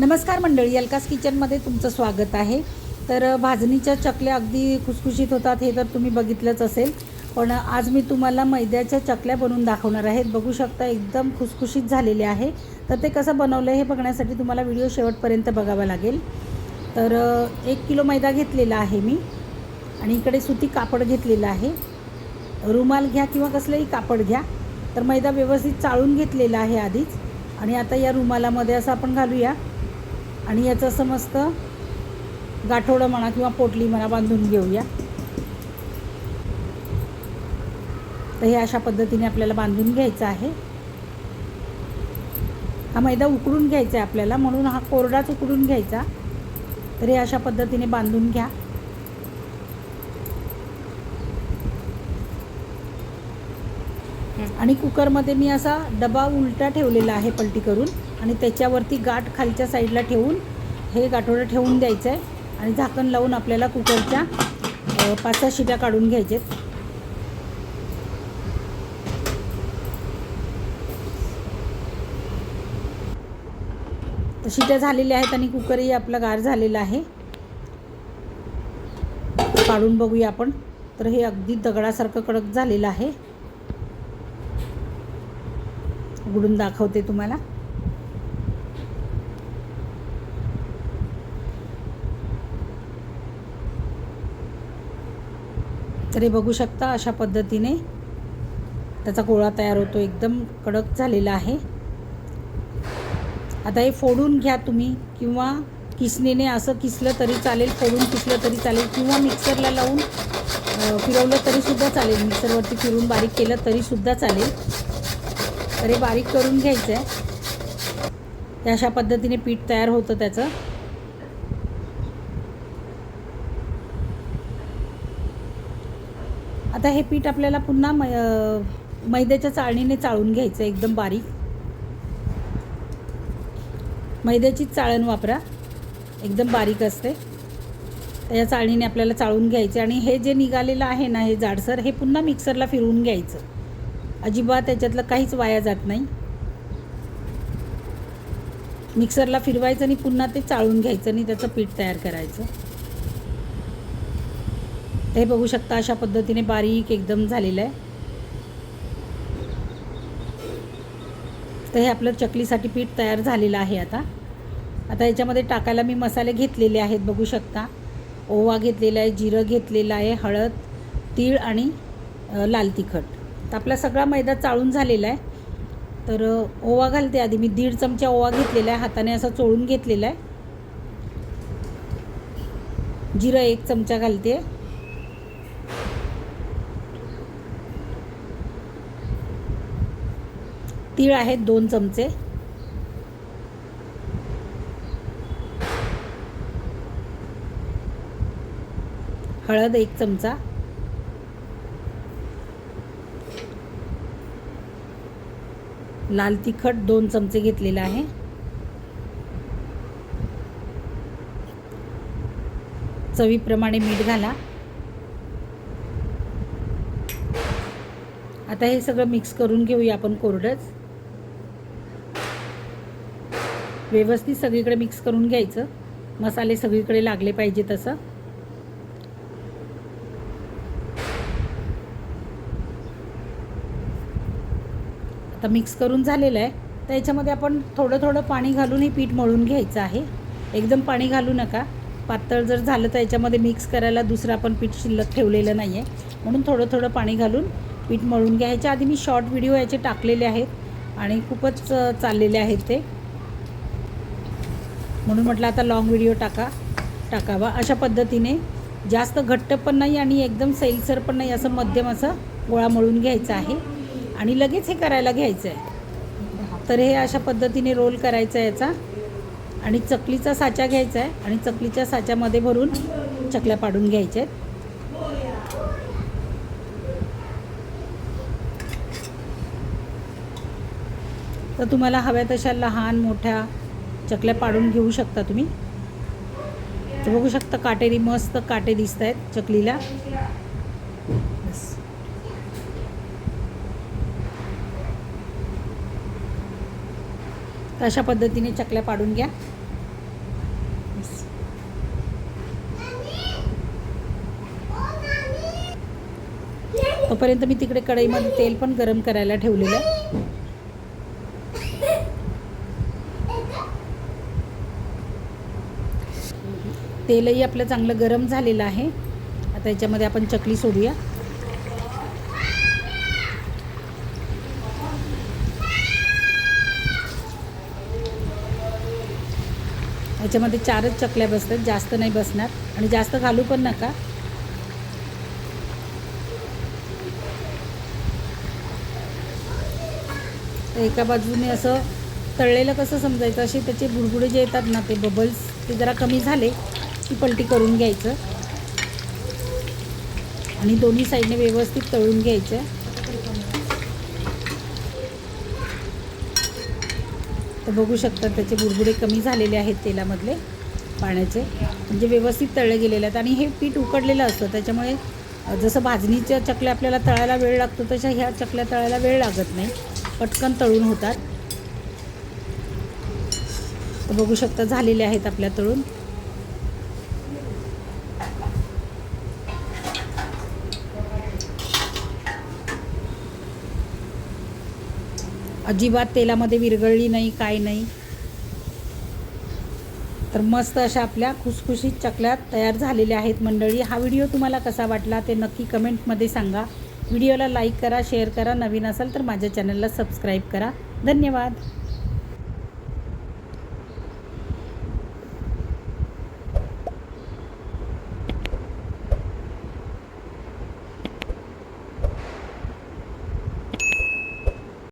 नमस्कार मंडळी अलकास किचनमध्ये तुमचं स्वागत आहे. तर भाजणीच्या चकल्या अगदी खुसखुशीत होतात हे तर तुम्ही बघितलंच असेल. पण आज मी तुम्हाला मैद्याच्या चकल्या बनवून दाखवणार आहेत बघू शकता एकदम खुसखुशीत झालेले आहे. तर ते कसं बनवलं आहे हे बघण्यासाठी तुम्हाला व्हिडिओ शेवटपर्यंत बघावा लागेल. तर एक किलो मैदा घेतलेला आहे मी आणि इकडे सुती कापड घेतलेलं आहे. रुमाल घ्या किंवा कसलंही कापड घ्या. तर मैदा व्यवस्थित चाळून घेतलेला आहे आधीच आणि आता या रुमालामध्ये असं आपण घालूया. आणि याचं असं मस्त गाठोडं म्हणा किंवा पोटली म्हणा बांधून घेऊया. तर हे अशा पद्धतीने आपल्याला बांधून घ्यायचं आहे. हा मैदा उकडून घ्यायचा आहे आपल्याला म्हणून हा कोरडाच उकडून घ्यायचा. तर हे अशा पद्धतीने बांधून घ्या. आणि कुकरमध्ये मी असा डबा उलटा ठेवलेला आहे पलटी करून. आणि त्याच्यावरती गाठ खालच्या साईडला ठेवून हे गाठोडं ठेवून द्यायचं आहे आणि झाकण लावून आपल्याला कुकरच्या पाच सहा शिट्या काढून घ्यायच्यात तर शिट्या झालेल्या आहेत आणि कुकरही आपला गार झालेला आहे. काढून बघूया आपण. तर हे अगदी दगडासारखं कडक झालेलं आहे. उघडून दाखवते तुम्हाला. तर हे बघू शकता अशा पद्धतीने त्याचा गोळा तयार होतो. एकदम कडक झालेला आहे. आता हे फोडून घ्या तुम्ही किंवा किसणीने असं किसलं तरी चालेल फोडून किसलं तरी चालेल किंवा मिक्सरला लावून फिरवलं तरीसुद्धा चालेल. मिक्सरवरती फिरून बारीक केलं तरीसुद्धा चालेल. तर हे बारीक करून घ्यायचं आहे अशा पद्धतीने पीठ तयार होतं त्याचं. आता हे पीठ आपल्याला पुन्हा मै मैद्याच्या चाळणीने चाळून घ्यायचं एकदम बारीक. मैद्याचीच चाळण वापरा. एकदम बारीक असते. या चाळणीने आपल्याला चाळून घ्यायचे आणि हे जे निघालेलं आहे ना हे जाडसर हे पुन्हा मिक्सरला फिरवून घ्यायचं. अजिबात त्याच्यातलं काहीच वाया जात नाही. मिक्सरला फिरवायचं आणि पुन्हा ते चाळून घ्यायचं आणि त्याचं पीठ तयार करायचं. तर हे बघू शकता अशा पद्धतीने बारीक एकदम झालेलं आहे. तर हे आपलं चकलीसाठी पीठ तयार झालेलं आहे आता. आता याच्यामध्ये टाकायला मी मसाले घेतलेले आहेत बघू शकता. ओवा घेतलेला आहे जिरं घेतलेलं आहे हळद तीळ आणि लाल तिखट. तर आपला सगळा मैदा चाळून झालेला आहे. तर ओवा घालते आधी. मी दीड चमचा ओवा घेतलेला आहे. हाताने असा चोळून घेतलेला आहे. जिरं एक चमचा घालते. तीळ आहेत दोन चमचे. हळद एक चमचा. लाल तिखट दोन चमचे घेतलेलं आहे. चवीप्रमाणे मीठ घाला. आता हे सगळं मिक्स करून घेऊया आपण कोरडंच. व्यवस्थित सगळीकडे मिक्स करून घ्यायचं. मसाले सगळीकडे लागले पाहिजे तसं. आता मिक्स करून झालेलं आहे. तर याच्यामध्ये आपण थोडं थोडं पाणी घालून हे पीठ मळून घ्यायचं आहे. एकदम पाणी घालू नका. पातळ जर झालं तर याच्यामध्ये मिक्स करायला दुसरं आपण पीठ शिल्लक ठेवलेलं नाही आहे म्हणून थोडं थोडं पाणी घालून पीठ मळून घ्या. ह्याच्या आधी मी शॉर्ट व्हिडिओ याचे टाकलेले आहेत आणि खूपच चाललेले आहेत ते. म्हणून म्हटलं आता लॉंग व्हिडिओ टाका टाकावा. अशा पद्धतीने जास्त घट्ट पण नाही आणि एकदम सैलसर पण नाही असं मध्यम असं गोळा मळून घ्यायचा आहे. आणि लगेच हे करायला घ्यायचं आहे. तर हे अशा पद्धतीने रोल करायचा आहे याचा. आणि चकलीचा साचा घ्यायचा आहे आणि चकलीच्या साच्यामध्ये भरून चकल्या पाडून घ्यायच्या आहेत. तर तुम्हाला हव्या तशा लहान मोठ्या चकल्या पाडून घेऊ शकता तुम्ही. बघू शकता काटेरी मस्त काटे दिसत आहेत चकलीला. अशा पद्धतीने चकल्या पाडून घ्या. तोपर्यंत मी तिकडे कढईमध्ये तेल पण गरम करायला ठेवलेलं आहे. तेलही आपलं चांगलं गरम झालेलं आहे. आता याच्यामध्ये आपण चकली सोडूया. याच्यामध्ये चारच चकल्या बसतात जास्त नाही बसणार. आणि जास्त घालू पण नका. एका बाजूने असं तळलेलं कसं समजायचं? असे त्याचे बुडबुडे जे येतात ना ते बबल्स ते जरा कमी झाले. ती पलटी करून घ्यायचं. आणि दोन्ही साईडने व्यवस्थित तळून घ्यायचं. तर बघू शकता त्याचे बुरबुडे कमी झालेले आहेत तेलामधले पाण्याचे. म्हणजे व्यवस्थित तळले गेलेले आहेत. आणि हे पीठ उकडलेलं असतं. त्याच्यामुळे जसं भाजणीच्या चकल्या आपल्याला तळायला वेळ लागतो तशा ह्या चकल्या तळायला वेळ लागत नाही. पटकन तळून होतात. तर बघू शकता झालेले आहेत आपल्या तळून. अजिबात तेलामध्ये विरघळली नाही काय नाही. तर मस्त अशा आपल्या खुसखुशीत चकल्या तयार झालेल्या आहेत मंडळी. हा व्हिडिओ तुम्हाला कसा वाटला ते नक्की कमेंटमध्ये सांगा. व्हिडिओला लाईक करा शेअर करा. नवीन असाल तर माझ्या चॅनलला सबस्क्राईब करा. धन्यवाद.